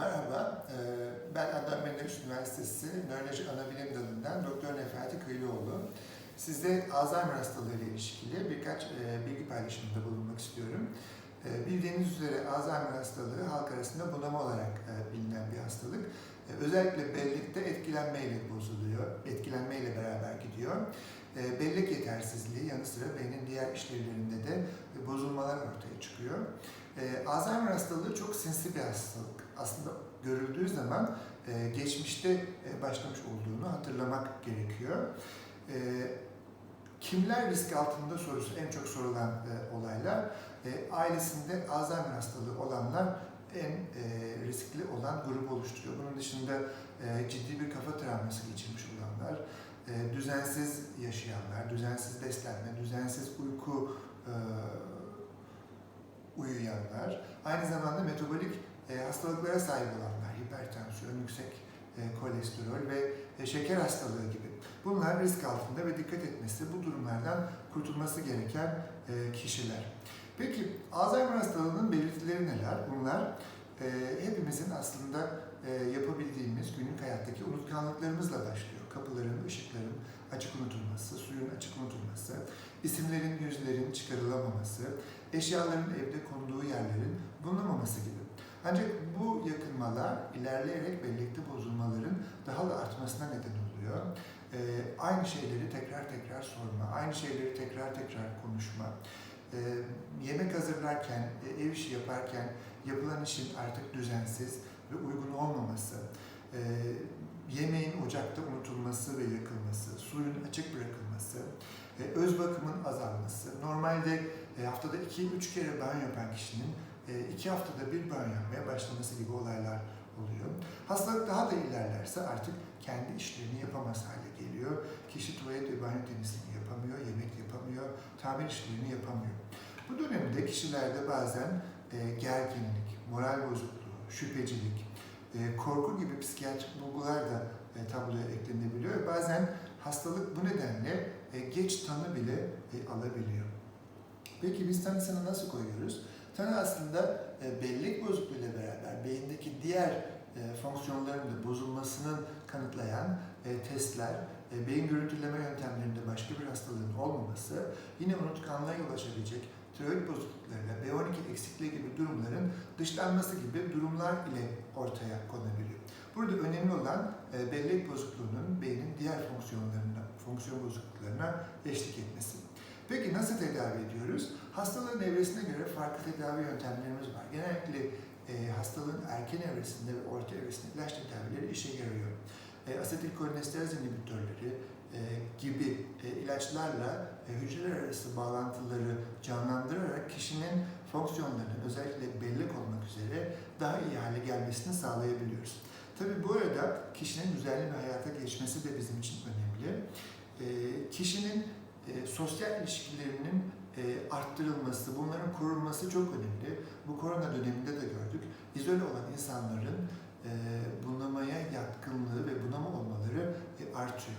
Merhaba, ee, ben Adnan Menderes Üniversitesi Nöroloji Anabilim Dalı'ndan Doktor Nefati Kıyılıoğlu. Sizde Alzheimer hastalığı ile ilişkili birkaç e, bilgi paylaşımında bulunmak istiyorum. E, Bildiğiniz üzere Alzheimer hastalığı halk arasında bunama olarak e, bilinen bir hastalık. E, Özellikle bellekte etkilenmeyle bozuluyor, etkilenmeyle beraber gidiyor. E, Bellek yetersizliği yanı sıra beynin diğer işlevlerinde de bozulmalar ortaya çıkıyor. E, Alzheimer hastalığı çok sinsi bir hastalık. Aslında görüldüğü zaman e, geçmişte e, başlamış olduğunu hatırlamak gerekiyor. E, kimler risk altında sorusu en çok sorulan e, olaylar. E, ailesinde Alzheimer hastalığı olanlar en e, riskli olan grubu oluşturuyor. Bunun dışında e, ciddi bir kafa travması geçirmiş olanlar, e, düzensiz yaşayanlar, düzensiz beslenme, düzensiz uyku e, uyuyanlar, aynı zamanda metabolik e, hastalıklara sahip olanlar, hipertansiyon, yüksek kolesterol ve şeker hastalığı gibi. Bunlar risk altında ve dikkat etmesi, bu durumlardan kurtulması gereken kişiler. Peki Alzheimer hastalığının belirtileri neler? Bunlar hepimizin aslında yapabildiğimiz günlük hayattaki unutkanlıklarımızla başlıyor. Kapıların, ışıkların açık unutulması, suyun açık unutulması, isimlerin, yüzlerin çıkarılamaması, eşyaların evde konduğu yerlerin bulunamaması gibi. Ancak bu yakınmalar ilerleyerek bellekte bozulmaların daha da artmasına neden oluyor. Ee, aynı şeyleri tekrar tekrar sorma, aynı şeyleri tekrar tekrar konuşma, ee, yemek hazırlarken, e, ev işi yaparken yapılan işin artık düzensiz ve uygun olmaması, ee, yemeğin ocakta unutulması ve yakılması, suyun açık bırakılması, e, öz bakımın azalması, normalde e, haftada 2-3 kere banyo yapan kişinin e, iki haftada bir banyo yapmaya başlaması gibi olaylar oluyor. Hastalık daha da ilerlerse artık kendi işlerini yapamaz hale geliyor. Kişi tuvalet ve banyo temizliğini yapamıyor, yemek yapamıyor, tamir işlerini yapamıyor. Bu dönemde kişilerde bazen e, gerginlik, moral bozukluğu, şüphecilik, e, korku gibi psikiyatrik bulgular da e, tabloya eklenebiliyor. Bazen hastalık bu nedenle e, geç tanı bile e, alabiliyor. Peki biz tanısını nasıl koyuyoruz? Tanı aslında e, bellek bozukluğuyla beraber beyindeki diğer fonksiyonların da bozulmasının kanıtlayan testler, beyin görüntüleme yöntemlerinde başka bir hastalığın olmaması, yine unutkanlığa yol açabilecek tiroid bozukluklarıyla B12 eksikliği gibi durumların dışlanması gibi durumlar ile ortaya konabiliyor. Burada önemli olan e, bellek bozukluğunun beynin diğer fonksiyonlarına, fonksiyon bozukluklarına eşlik etmesi. Peki nasıl tedavi ediyoruz? Hastalığın evresine göre farklı tedavi yöntemlerimiz var. Genellikle e, hastalığın erken evresinde ve orta evresinde ilaç tedavileri işe yarıyor. E, asetilkolinesteraz inhibitörleri e, gibi e, ilaçlarla e, hücreler arası bağlantıları canlandırarak kişinin fonksiyonlarının özellikle bellek olmak üzere daha iyi hale gelmesini sağlayabiliyoruz. Tabii bu arada kişinin düzenli bir hayata geçmesi de bizim için önemli. Kişinin sosyal ilişkilerinin arttırılması, bunların korunması çok önemli. Bu korona döneminde de gördük. İzole olan insanların e, bunamaya yatkınlığı ve bunama olmaları e, artıyor.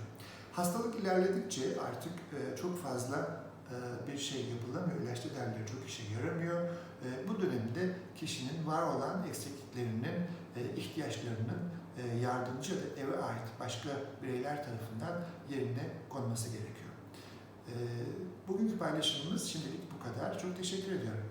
Hastalık ilerledikçe artık e, çok fazla e, bir şey yapılamıyor. İlaç tedavileri çok işe yaramıyor. Bu dönemde kişinin var olan eksikliklerinin, ihtiyaçlarının yardımcı ya da eve ait başka bireyler tarafından yerine konması gerekiyor. Ee, Bugünkü paylaşımımız şimdilik bu kadar. Çok teşekkür ediyorum.